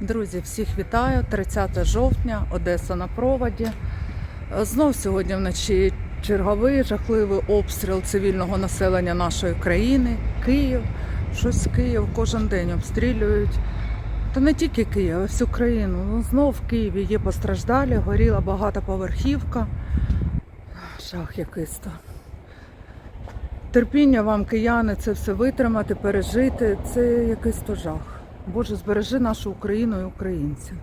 Друзі, всіх вітаю. 30 жовтня, Одеса на проводі. Знов сьогодні вночі черговий жахливий обстріл цивільного населення нашої країни. Київ. Щось Київ кожен день обстрілюють. Та не тільки Київ, а всю країну. Ну, знов в Києві є постраждалі, горіла багатоповерхівка. Жах якийсь. Терпіння вам, кияни, це все витримати, пережити. Це якийсь то жах. Боже, збережи нашу Україну і українців.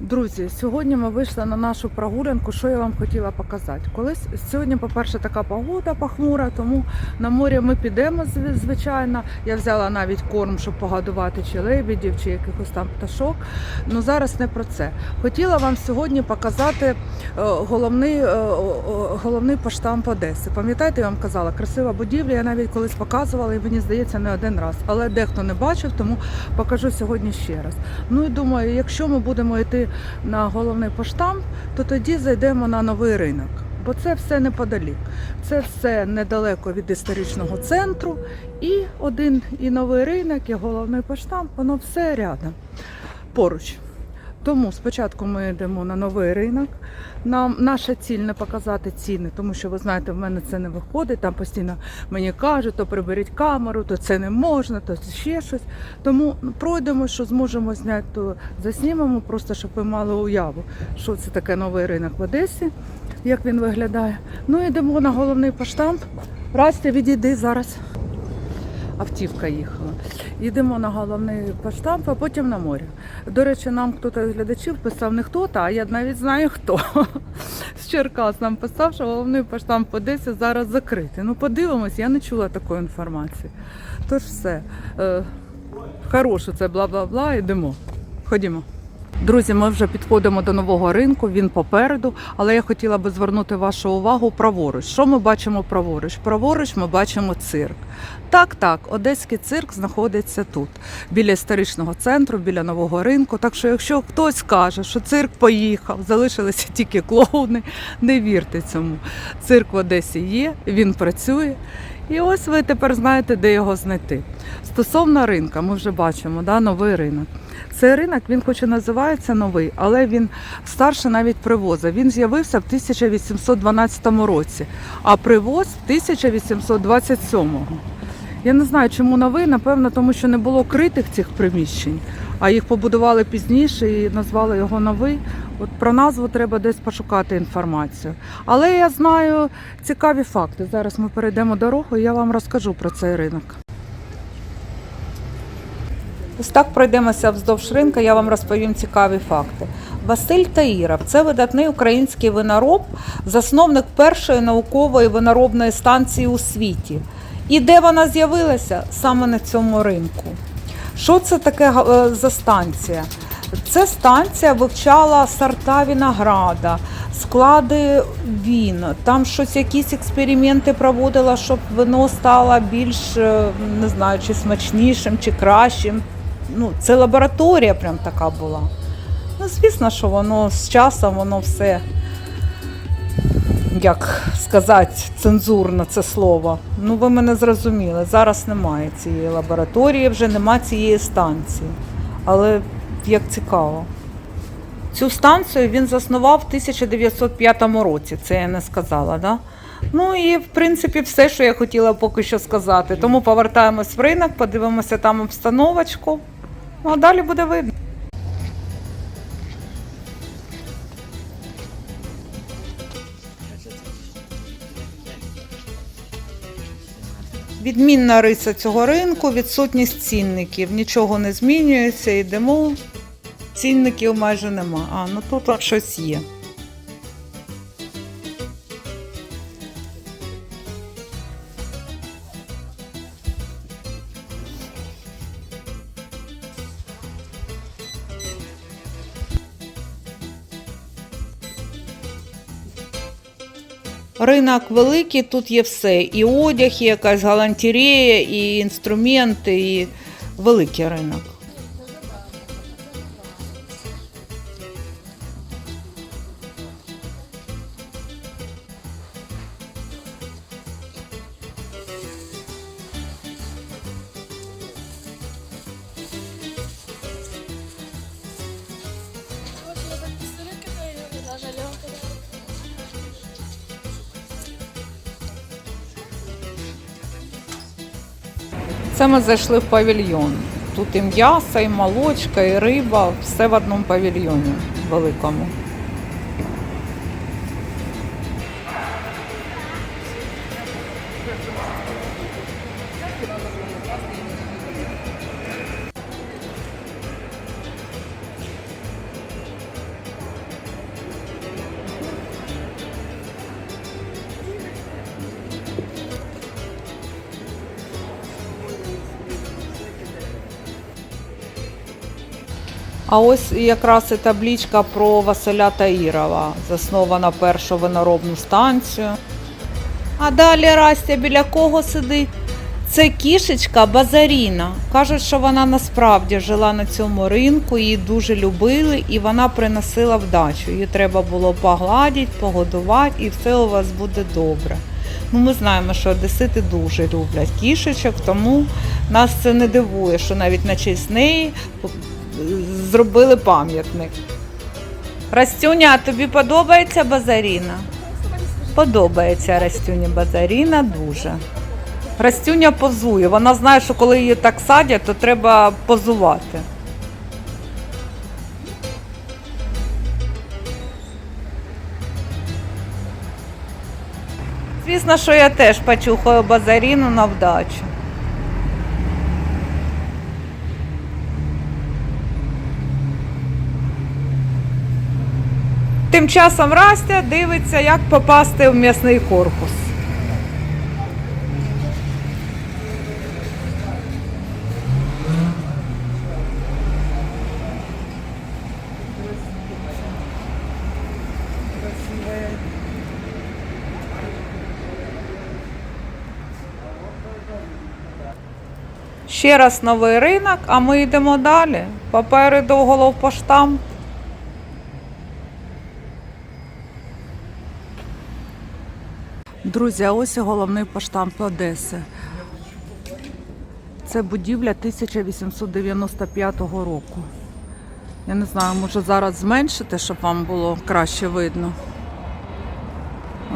Друзі, сьогодні ми вийшли на нашу прогулянку. Що я вам хотіла показати? Колись сьогодні, по-перше, така погода похмура, тому на море ми підемо звичайно. Я взяла навіть корм, щоб погодувати чи лебедів, чи якихось там пташок. Ну зараз не про це. Хотіла вам сьогодні показати е, головний, е, головний поштамп Одеси. Пам'ятаєте, я вам казала, красива будівля. Я навіть колись показувала, і мені здається, не один раз. Але дехто не бачив, тому покажу сьогодні ще раз. Ну і думаю, якщо ми будемо йти на головний поштамп, то тоді зайдемо на новий ринок. Бо це все неподалік. Це все недалеко від історичного центру. І один і новий ринок, і головний поштамп, воно все рядом поруч. Тому спочатку ми йдемо на новий ринок. Нам наша ціль не показати ціни, тому що ви знаєте, в мене це не виходить. Там постійно мені кажуть, то приберіть камеру, то це не можна, то ще щось. Тому пройдемо, що зможемо зняти, то заснімемо, просто щоб ви мали уяву, що це таке новий ринок в Одесі, як він виглядає. Ну йдемо на головний поштамп. Расті, відійди зараз. Автівка їхала. Їдемо на головний поштамп, а потім на море. До речі, нам хтось з глядачів писав не хто, та, а я навіть знаю хто. З Черкас нам писав, що головний поштамп в Одесі зараз закритий. Ну подивимось, я не чула такої інформації. Тож все. Е, хороше це бла-бла-бла, йдемо. Ходімо. Друзі, ми вже підходимо до нового ринку, він попереду, але я хотіла би звернути вашу увагу праворуч. Що ми бачимо праворуч? Праворуч ми бачимо цирк. Так, так, одеський цирк знаходиться тут, біля історичного центру, біля нового ринку. Так що, якщо хтось каже, що цирк поїхав, залишилися тільки клоуни, не вірте цьому. Цирк в Одесі є, він працює. І ось ви тепер знаєте, де його знайти. Стосовно ринка, ми вже бачимо да, новий ринок. Цей ринок, він хоч і називається новий, але він старше навіть привоза. Він з'явився в 1812 році, а привоз в 1827. Я не знаю, чому новий, напевно, тому що не було критих цих приміщень, а їх побудували пізніше і назвали його новий. От про назву треба десь пошукати інформацію. Але я знаю цікаві факти. Зараз ми перейдемо дорогу, і я вам розкажу про цей ринок. Ось так пройдемося вздовж ринка, я вам розповім цікаві факти. Василь Таїров це видатний український винороб, засновник першої наукової виноробної станції у світі. І де вона з'явилася? Саме на цьому ринку. Що це таке е, за станція? Це станція вивчала сорта винограда, склади він. Там щось, якісь експерименти проводила, щоб вино стало більш е, не знаю, чи смачнішим, чи кращим. Ну, це лабораторія прям така була. Ну, звісно, що воно з часом воно все, як сказати, цензурно це слово. Ну, ви мене зрозуміли. Зараз немає цієї лабораторії, вже немає цієї станції. Але як цікаво. Цю станцію він заснував в 1905 році, це я не сказала, да? Ну і в принципі все, що я хотіла поки що сказати. Тому повертаємось в ринок, подивимося там обстановочку. Ну а далі буде видно. Відмінна риса цього ринку, відсутність цінників. Нічого не змінюється, йдемо. Цінників майже нема. А, ну тут щось є. Ринок великий, тут є все. І одяг, і якась галантерея, і інструменти, і великий ринок. Зайшли в павільйон. Тут і м'ясо, і молочка, і риба, все в одному павільйоні великому. А ось якраз і таблічка про Василя Таїрова, заснована першу виноробну станцію. А далі Растя біля кого сидить? Це кішечка Базаріна. Кажуть, що вона насправді жила на цьому ринку, її дуже любили і вона приносила вдачу. Її треба було погладити, погодувати і все у вас буде добре. Ну, ми знаємо, що одесити дуже люблять кішечок, тому нас це не дивує, що навіть на честь неї зробили пам'ятник. Растюня, а тобі подобається Базаріна? Подобається Растюні Базаріна дуже. Растюня позує. Вона знає, що коли її так садять, то треба позувати. Звісно, що я теж почухаю базаріну на вдачу. Тим часом Растя дивиться, як попасти в м'ясний корпус. Ще раз новий ринок, а ми йдемо далі. Попереду головпоштам. Друзі, а ось і головний поштамп Одеси. Це будівля 1895 року. Я не знаю, може зараз зменшити, щоб вам було краще видно.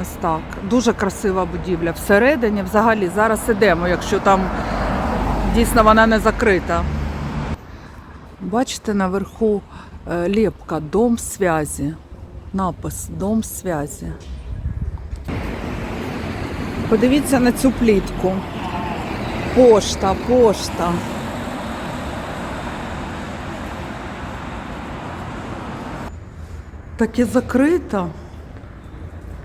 Ось так. Дуже красива будівля. Всередині взагалі зараз ідемо, якщо там дійсно вона не закрита. Бачите, наверху е, лепка Дом связі. Напис Дом связі. Подивіться на цю плітку. Пошта, пошта. Так і закрита.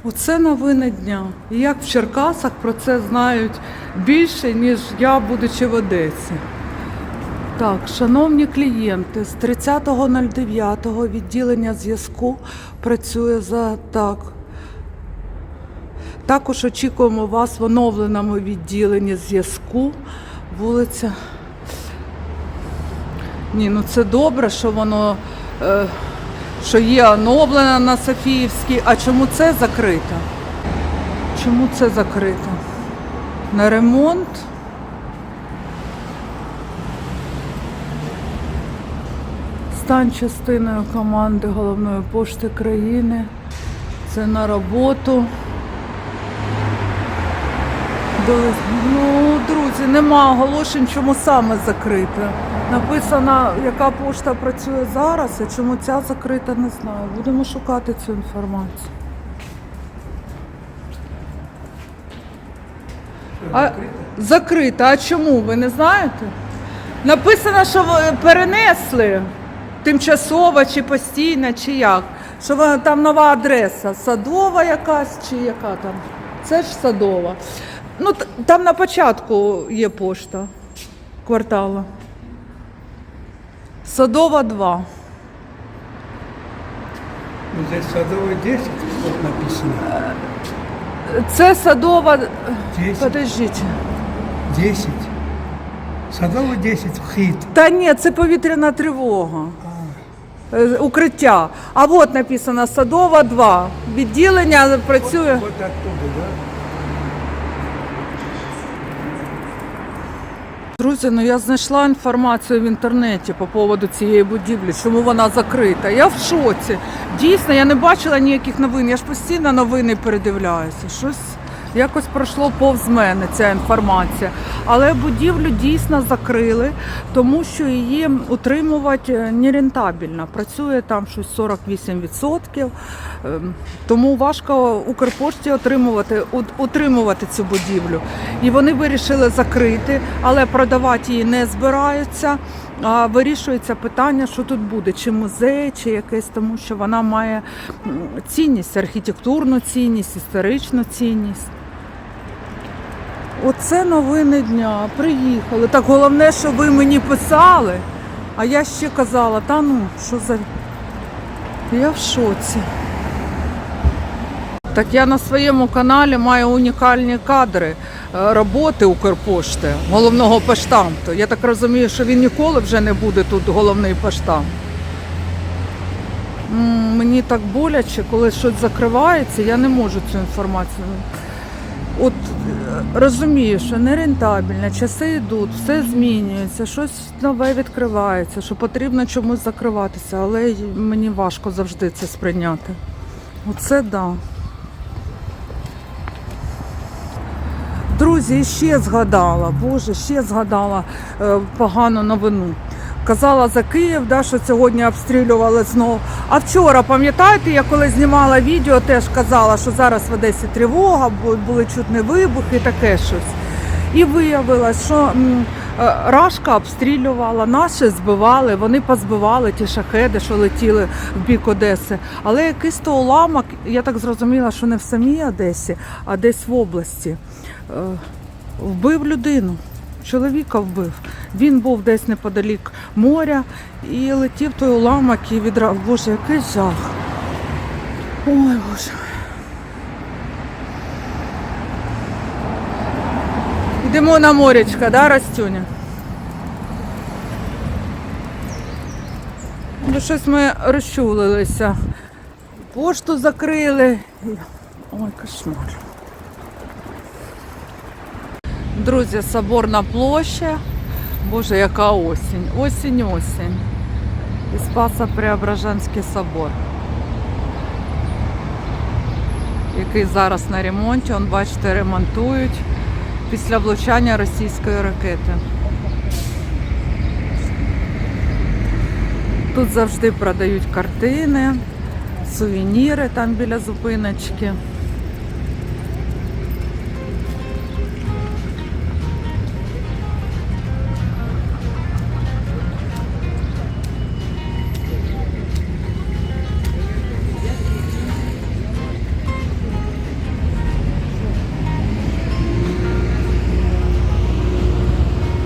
Оце новини дня. І як в Черкасах про це знають більше, ніж я, будучи в Одесі. Так, шановні клієнти, з 30.09 відділення зв'язку працює за так. Також очікуємо вас в оновленому відділенні зв'язку. Вулиця. Ні, ну це добре, що воно е, що є оновлено на Софіївській. А чому це закрито? Чому це закрито? На ремонт. Стань частиною команди головної пошти країни. Це на роботу. До- Ну, друзі, нема оголошень, чому саме закрите. Написано, яка пошта працює зараз, а чому ця закрита, не знаю. Будемо шукати цю інформацію. А, закрита. А чому? Ви не знаєте? Написано, що перенесли тимчасово чи постійно, чи як. Що вона- там нова адреса. Садова якась чи яка там. Це ж садова. Ну, там на початку є пошта кварталу. Садова 2. Вот здесь садовый 10 вот написано. Це садова. 10. Подождіть. 10. Садовый 10 вхід. Та ні, це повітряна тривога. Е, Укриття. А от написано Садова 2. Відділення працює. Вот оттуда, да? Друзі, ну я знайшла інформацію в інтернеті по поводу цієї будівлі, чому вона закрита. Я в шоці. Дійсно, я не бачила ніяких новин. Я ж постійно новини передивляюся. Щось Якось пройшло повз мене ця інформація. Але будівлю дійсно закрили, тому що її утримувати е, нерентабельно. Працює там щось 48%. Ем, Тому важко Укрпошті отримувати, утримувати цю будівлю. І вони вирішили закрити, але продавати її не збираються. А вирішується питання, що тут буде, чи музей, чи якесь, тому що вона має цінність, архітектурну цінність, історичну цінність. Оце новини дня. Приїхали. Так головне, що ви мені писали. А я ще казала, та ну, що за. Я в шоці. Так я на своєму каналі маю унікальні кадри е, роботи Укрпошти, головного поштамту. Я так розумію, що він ніколи вже не буде тут головний поштамт. Мені так боляче, коли щось закривається, я не можу цю інформацію. От розумію, що нерентабельно, часи йдуть, все змінюється, щось нове відкривається, що потрібно чомусь закриватися, але мені важко завжди це сприйняти. Оце да. Друзі, ще згадала, Боже, ще згадала е, погану новину. Казала за Київ, да, що сьогодні обстрілювали знову. А вчора, пам'ятаєте, я коли знімала відео, теж казала, що зараз в Одесі тривога, були чутні вибухи, таке щось. І виявилось, що е, Рашка обстрілювала, наші збивали, вони позбивали ті шахеди, що летіли в бік Одеси. Але якийсь то уламок, я так зрозуміла, що не в самій Одесі, а десь в області. е, Вбив людину. Чоловіка вбив. Він був десь неподалік моря і летів той уламок і відра. Боже, який жах. Ой, Боже. Йдемо на морячка, да, Растюня? Ну, щось ми розчулилися. Пошту закрили. Ой, кошмар. Друзі, соборна площа. Боже, яка осінь. Осінь, осінь. І Спаса Преображенський собор. Який зараз на ремонті. Он, бачите, ремонтують після влучання російської ракети. Тут завжди продають картини, сувеніри там біля зупиночки.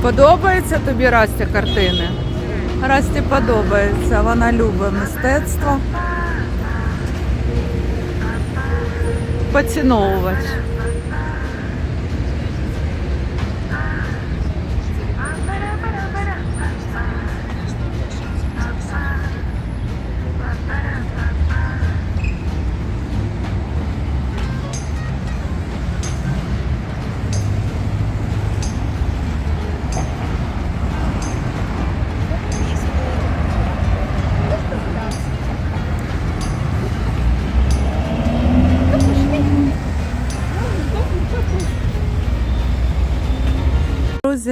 Подобається тобі Расті картини? Расті подобається, вона любить мистецтво. Поціновувач.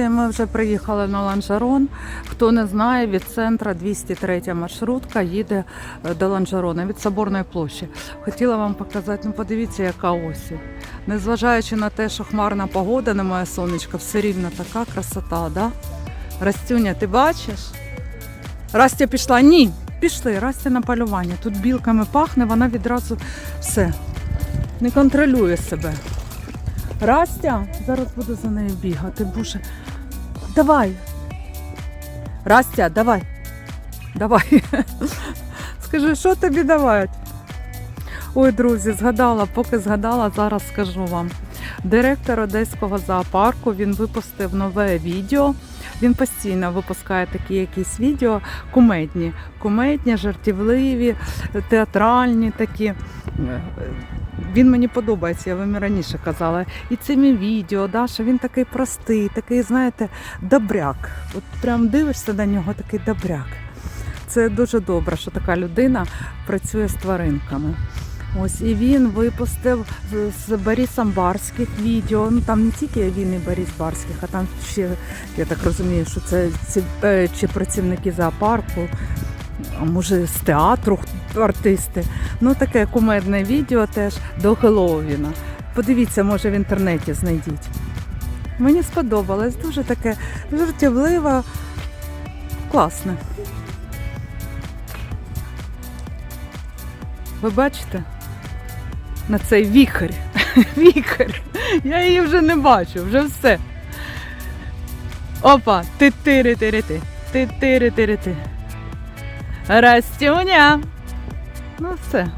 Ми вже приїхали на Ланжарон. Хто не знає, від центра 203 маршрутка їде е, до Ланжарона від Соборної площі. Хотіла вам показати, ну подивіться, яка осінь. Незважаючи на те, що хмарна погода, немає сонечка, все рівно така красота, да? Растюня, ти бачиш? Растя пішла? Ні. Пішли, Растя на полювання. Тут білками пахне, вона відразу все. Не контролює себе. Растя, зараз буду за нею бігати. Боже. Давай. Растя, давай. Давай. Скажи, що тобі давати? Ой, друзі, згадала, поки згадала, зараз скажу вам. Директор Одеського зоопарку він випустив нове відео. Він постійно випускає такі якісь відео кумедні, кумедні, жартівливі, театральні такі. Він мені подобається, я вам і раніше казала. І цими відео, да, що він такий простий, такий, знаєте, добряк. От прям дивишся на нього, такий добряк. Це дуже добре, що така людина працює з тваринками. Ось і він випустив з- Борисом Барських відео. Ну там не тільки він і Борис Барських, а там ще, я так розумію, що це ці, е, чи працівники зоопарку, може з театру артисти. Ну таке кумедне відео теж до Хеллоуіна. Подивіться, може в інтернеті знайдіть. Мені сподобалось, дуже таке жартівливе, класне. Ви бачите? На цей віхар. Віхар. Я її вже не бачу, вже все. Опа, ти тири тири ти ти тири тири ти Растюня. Ну все.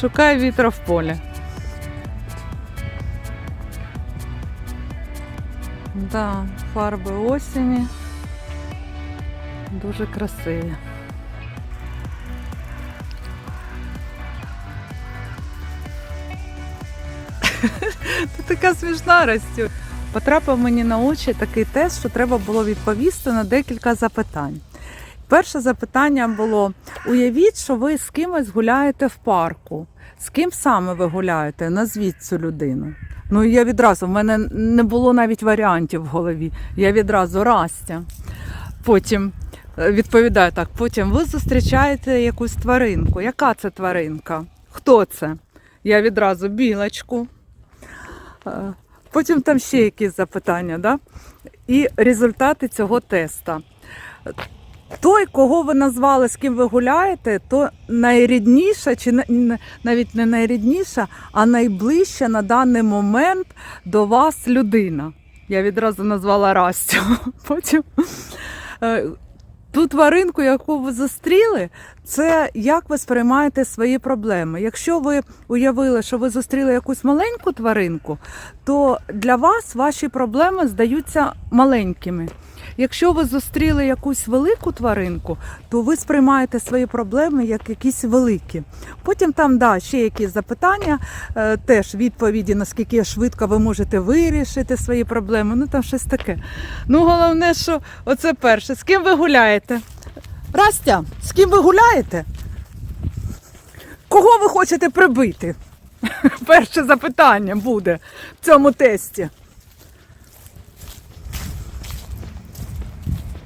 Шукай вітра в полі. Да, фарби осені. Дуже красиві. Ти така смішна Растю. Потрапив мені на очі такий тест, що треба було відповісти на декілька запитань. Перше запитання було: уявіть, що ви з кимось гуляєте в парку. З ким саме ви гуляєте? Назвіть цю людину. Ну я відразу, в мене не було навіть варіантів в голові. Я відразу Растя. Потім е, відповідаю так: потім ви зустрічаєте якусь тваринку. Яка це тваринка? Хто це? Я відразу білочку. Е, Потім там ще якісь запитання, да? і результати цього теста. Той, кого ви назвали, з ким ви гуляєте, то найрідніша, чи на- навіть не найрідніша, а найближча на даний момент до вас людина. Я відразу назвала Растю. Потім е, ту тваринку, яку ви зустріли, це як ви сприймаєте свої проблеми. Якщо ви уявили, що ви зустріли якусь маленьку тваринку, то для вас ваші проблеми здаються маленькими. Якщо ви зустріли якусь велику тваринку, то ви сприймаєте свої проблеми як якісь великі. Потім там да, ще якісь запитання, е, теж відповіді, наскільки швидко ви можете вирішити свої проблеми. Ну там щось таке. Ну головне, що оце перше. З ким ви гуляєте? Растя, з ким ви гуляєте? Кого ви хочете прибити? Перше запитання буде в цьому тесті.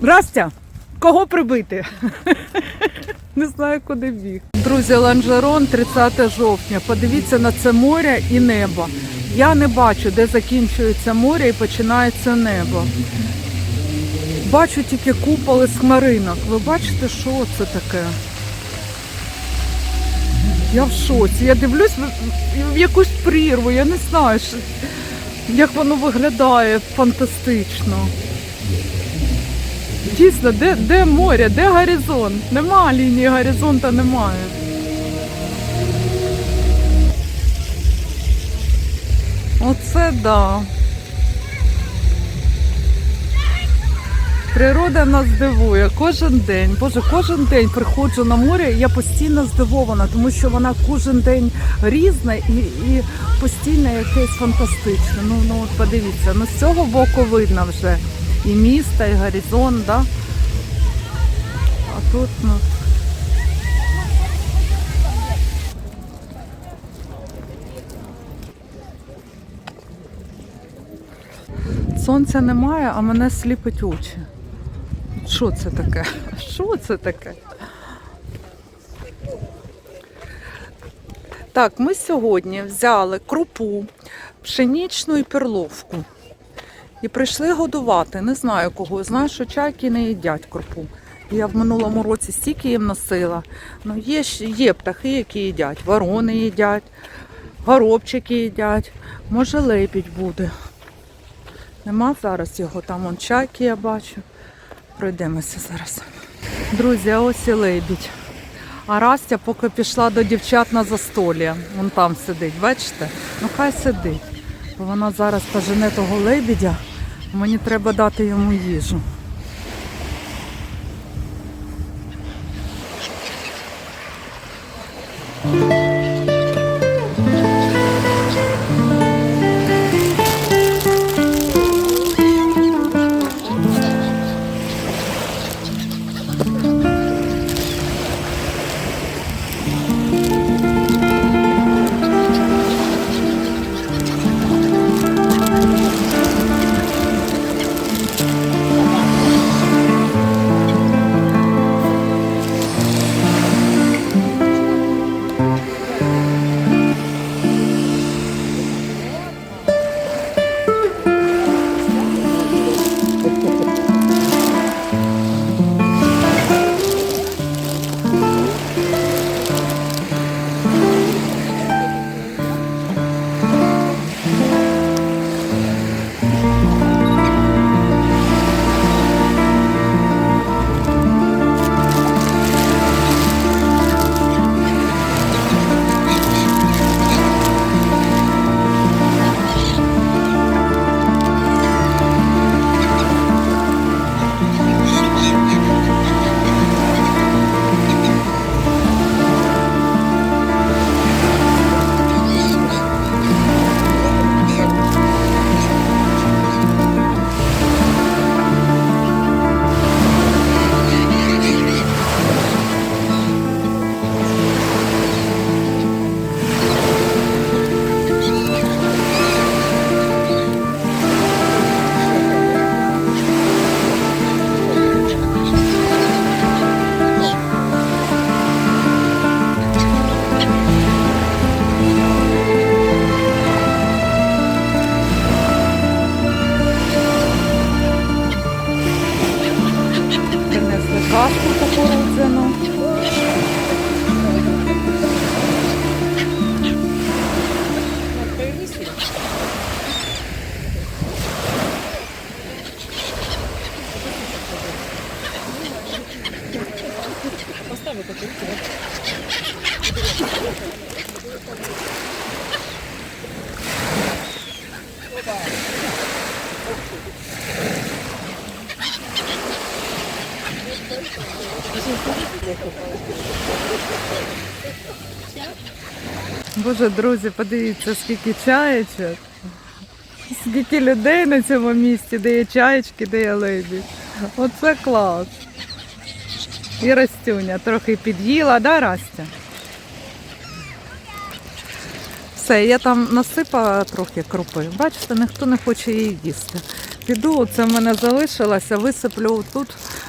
Растя, кого прибити? Не знаю, куди біг. Друзі, Ланжерон, 30 жовтня. Подивіться на це море і небо. Я не бачу, де закінчується море і починається небо. Бачу тільки куполи з хмаринок. Ви бачите, що це таке? Я в шоці. Я дивлюсь в якусь прірву. Я не знаю, як воно виглядає фантастично. Дійсно, де, де море, де горизонт? Нема лінії горизонта, немає. Оце да. Природа нас дивує кожен день. Боже, кожен день приходжу на море, я постійно здивована, тому що вона кожен день різна і, і постійно якесь фантастичне. Ну, ну от подивіться, ну з цього боку видно вже і місто, і горизонт, да? А тут, ну. Сонця немає, а мене сліпить очі. Що це таке? Що це таке? Так, ми сьогодні взяли крупу, пшенічну і перловку. І прийшли годувати. Не знаю кого. Знаю, що чайки не їдять крупу. Я в минулому році стільки їм носила. Ну, є, є птахи, які їдять. Ворони їдять, горобчики їдять. Може, лебідь буде. Нема зараз його, там он чайки я бачу. Пройдемося зараз. Друзі, ось і лебідь. А Растя поки пішла до дівчат на застолля. Вон там сидить, бачите? Ну хай сидить вона зараз пожене того лебідя, мені треба дати йому їжу. Боже, друзі, подивіться, скільки чаєчок. Скільки людей на цьому місці, де є чаєчки, де є лебідь. Оце клас. І Растюня трохи під'їла, да, Растя? Все, я там насипала трохи крупи. Бачите, ніхто не хоче її їсти. Піду, це в мене залишилося, висиплю тут,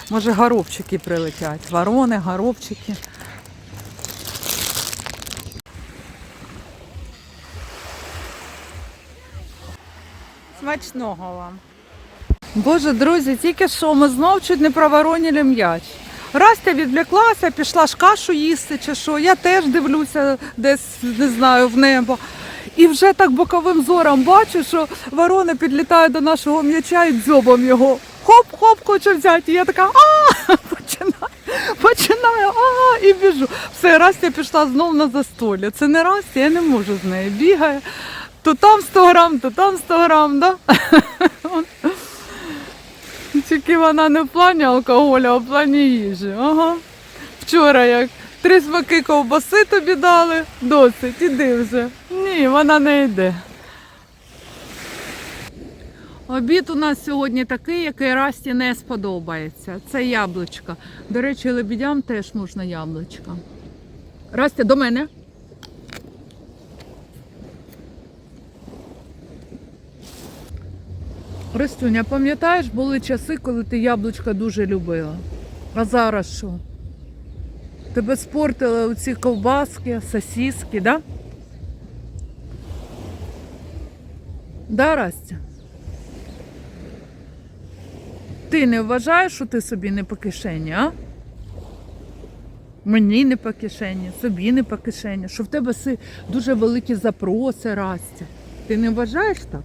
може, горобчики прилетять. Ворони, горобчики. Смачного вам. Боже, друзі, тільки що ми знов чуть не проворонили м'яч. Растя відвлеклася, пішла ж кашу їсти чи що. Я теж дивлюся десь, не знаю, в небо. І вже так боковим зором бачу, що ворона підлітає до нашого м'яча і дзьобом його. Хоп-хоп, хоче взяти. І я така а починаю, починаю, а і біжу. Все, Растя пішла знов на застолля. Це не Растя, я не можу з нею. Бігає. То там 100 грам, то там 100 грам, да? Тільки вона не в плані алкоголю, а в плані їжі. Ага. Вчора як три смаки ковбаси тобі дали, досить, іди вже. Ні, вона не йде. Обід у нас сьогодні такий, який Расті не сподобається. Це яблучка. До речі, лебідям теж можна яблучка. Растя, до мене. Ростюня, пам'ятаєш, були часи, коли ти яблучка дуже любила. А зараз що? Тебе спортили оці ковбаски, сосиски, да? Да, Растя? Ти не вважаєш, що ти собі не по кишені, а? Мені не по кишені, собі не по кишені, що в тебе дуже великі запроси, Растя. Ти не вважаєш так?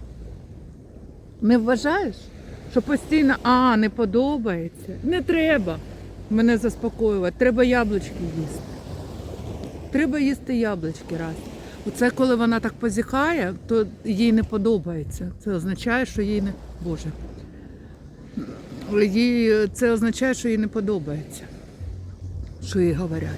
Не вважаєш? Що постійно, а, не подобається. Не треба мене заспокоювати. Треба яблучки їсти. Треба їсти яблучки раз. Оце коли вона так позіхає, то їй не подобається. Це означає, що їй не. Боже. Їй... Це означає, що їй не подобається. Що їй говорять.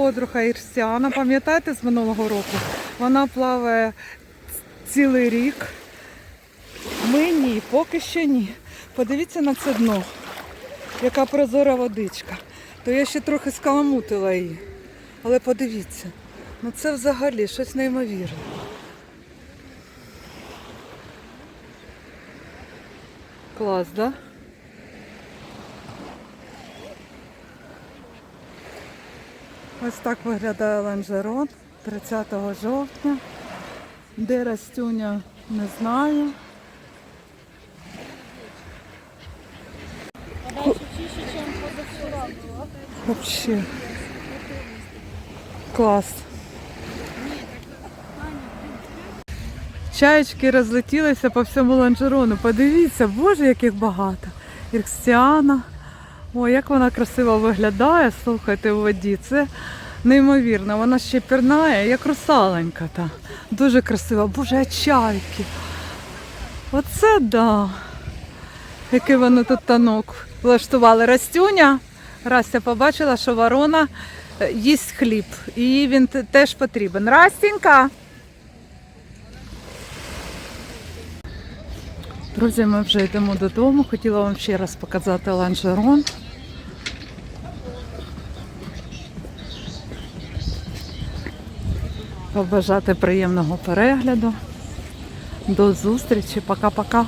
подруга Ірсяна, пам'ятаєте, з минулого року? Вона плаває цілий рік. Ми ні, поки що ні. Подивіться на це дно, яка прозора водичка. То я ще трохи скаламутила її. Але подивіться, ну це взагалі щось неймовірне. Клас, так? Да? Ось так виглядає ланжерон 30 жовтня. Де Растюня, не знаю. Вообще. Клас. Чаєчки розлетілися по всьому ланжерону. Подивіться, боже, яких багато. Ірксіана. Ой, як вона красиво виглядає, слухайте, у воді. Це неймовірно. Вона ще пірнає, як русаленька. Та. Дуже красива. Боже, чайки. Оце да. Який вони тут танок влаштували. Растюня. Растя побачила, що ворона е, їсть хліб. І він теж потрібен. Растінька. Друзі, ми вже йдемо додому. Хотіла вам ще раз показати ланжерон. Побажати приємного перегляду. До зустрічі. Пока-пока.